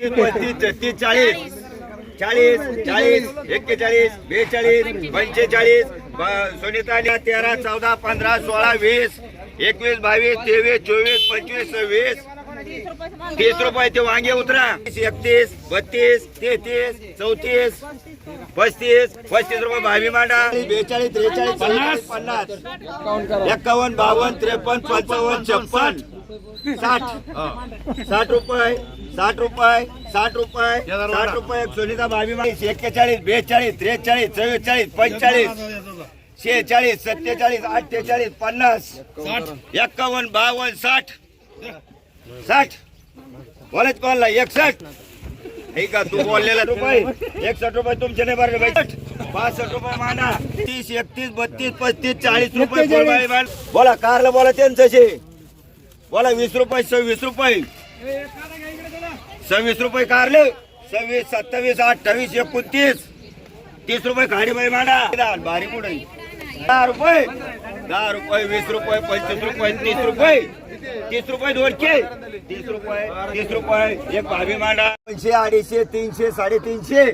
तीस चाळीस. चाळीस चाळीस एक्केचाळीस बेचाळीस पंचेचाळीस ब- तेरा चौदा पंधरा सोळा वीस एकवीस बावीस तेवीस चोवीस पंचवीस सव्वीस. तीस रुपये ते वांगे उतरा. एकतीस बत्तीस तेहतीस चौतीस पस्तीस पस्तीस रुपये भावी मांडा. बेचाळीस त्रेचाळीस पन्नास पन्नास. एक्कावन्न बावन्न त्रेपन्न पंचावन्न छप्पन. साठ. साठ रुपये साठ रुपये साठ रुपये साठ रुपये सुनीता भाभी माणूस एक्केचाळीस बेचाळीस त्रेचाळीस चव्वेचाळीस पंचेचाळीस शेहेचाळीस सत्तेचाळीस अठ्ठेचाळीस पन्नास. एक्कावन्न बावन्न साठ. साठ. बोलायच कोणाला? एकसष्ट. हे का तू बोललेला रुपये? एकसष्ट रुपये तुमचे नाही भरले पाहिजे पासष्ट रुपये माना. तीस एकतीस बत्तीस पस्तीस चाळीस रुपये बोल बाई, बोल. बोला कारला बोला त्यांच्याशी. बोला वीस रुपये सव्वीस रुपये. सव्वीस रुपये कारले. सव्वीस सत्तावीस अठ्ठावीस एकोणतीस. तीस रुपये खाडी बाई मांडा. भारी कुठे दहा रुपये. दहा रुपये वीस रुपये पंचवीस रुपये तीस रुपये. तीस रुपये दोनशे. तीस रुपये तीस रुपये. एक भावी मांडा. दोनशे अडीचशे तीनशे साडेतीनशे.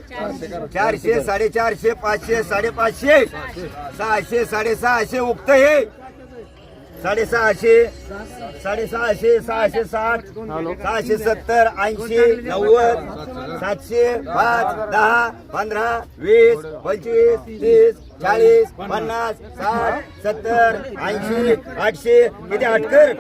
चारशे साडेचारशे पाचशे साडेपाचशे. सहाशे साडेसहाशे उक्त हे. साडेसहाशे साडेसहाशे सहाशे साठ सहाशे सत्तर ऐंशी नव्वद सातशे पाच दहा पंधरा वीस पंचवीस तीस चाळीस पन्नास साठ सत्तर ऐंशी आठशे. किती? आटकर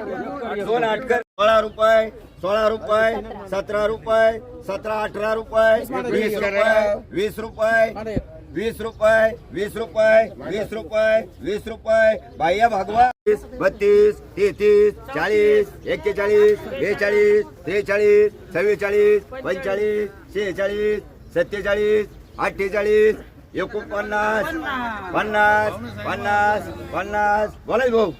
दोन आटकर सोळा रुपये सोळा रुपये सतरा रुपये सतरा अठरा रुपये वीस रुपये वीस रुपये वीस रुपये वीस रुपये वीस रुपये वीस रुपये. बाह्य भागवा. वीस, बत्तीस तेहतीस चाळीस एक्केचाळीस बेचाळीस त्रेचाळीस चव्वेचाळीस पंचेचाळीस शेहेचाळीस सत्तेचाळीस अठ्ठेचाळीस एकोणपन्नास पन्नास पन्नास पन्नास. बोलाय भाऊ.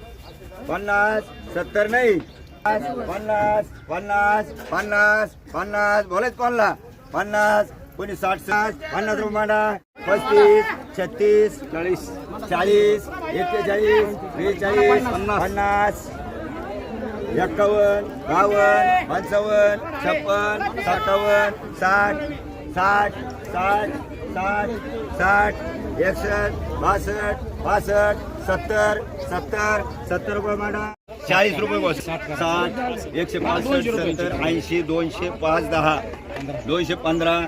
पन्नास सत्तर नाही. पन्नास पन्नास पन्नास पन्नास. बोलायच कोणला. पन्नास कोणी साठ साठ पन्नास रुपये मांडा. पस्तीस छत्तीस चाळीस. चाळीस एक्केचाळीस बेचाळीस पन्नास. एक्कावन्न बावन्न पंचावन्न छप्पन सत्तावन्न साठ साठ साठ साठ साठ एकसष्ट बासष्ट बासष्ट सत्तर सत्तर सत्तर रुपये मांडा. चाळीस रुपये बस. साठ एकशे पासष्ट सत्तर ऐंशी दोनशे पाच दहा दोनशे पंधरा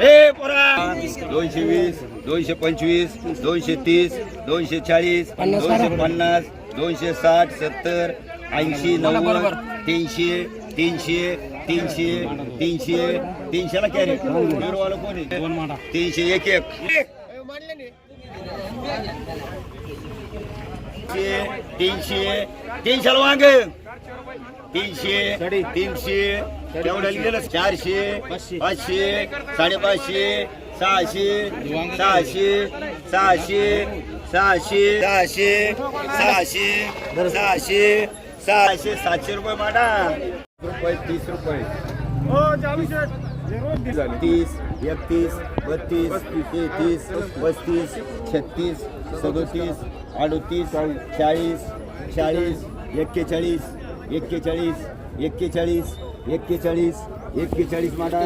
दोनशे वीस दोनशे पंचवीस दोनशे तीस दोनशे चाळीस दोनशे पन्नास दोनशे साठ सत्तर ऐंशी नव्वद तीनशे तीनशे तीनशे तीनशे तीनशेला कॅरेट वाला कोणी? तीनशे एक एक. तीनशे तीनशे तीनशेला वांग. तीनशे तीनशे चारशे पाचशे साडेपाचशे सहाशे सहाशे सहाशे सहाशे सहाशे सहाशे सहाशे सहाशे सातशे रुपये माडा. रुपये तीस रुपये. तीस एकतीस बत्तीस तेहतीस पस्तीस छत्तीस सदोतीस अडोतीस चाळीस चाळीस एक्केचाळीस एक्केचाळीस एक्केचाळीस एक्केचाळीस एक्केचाळीस माडा.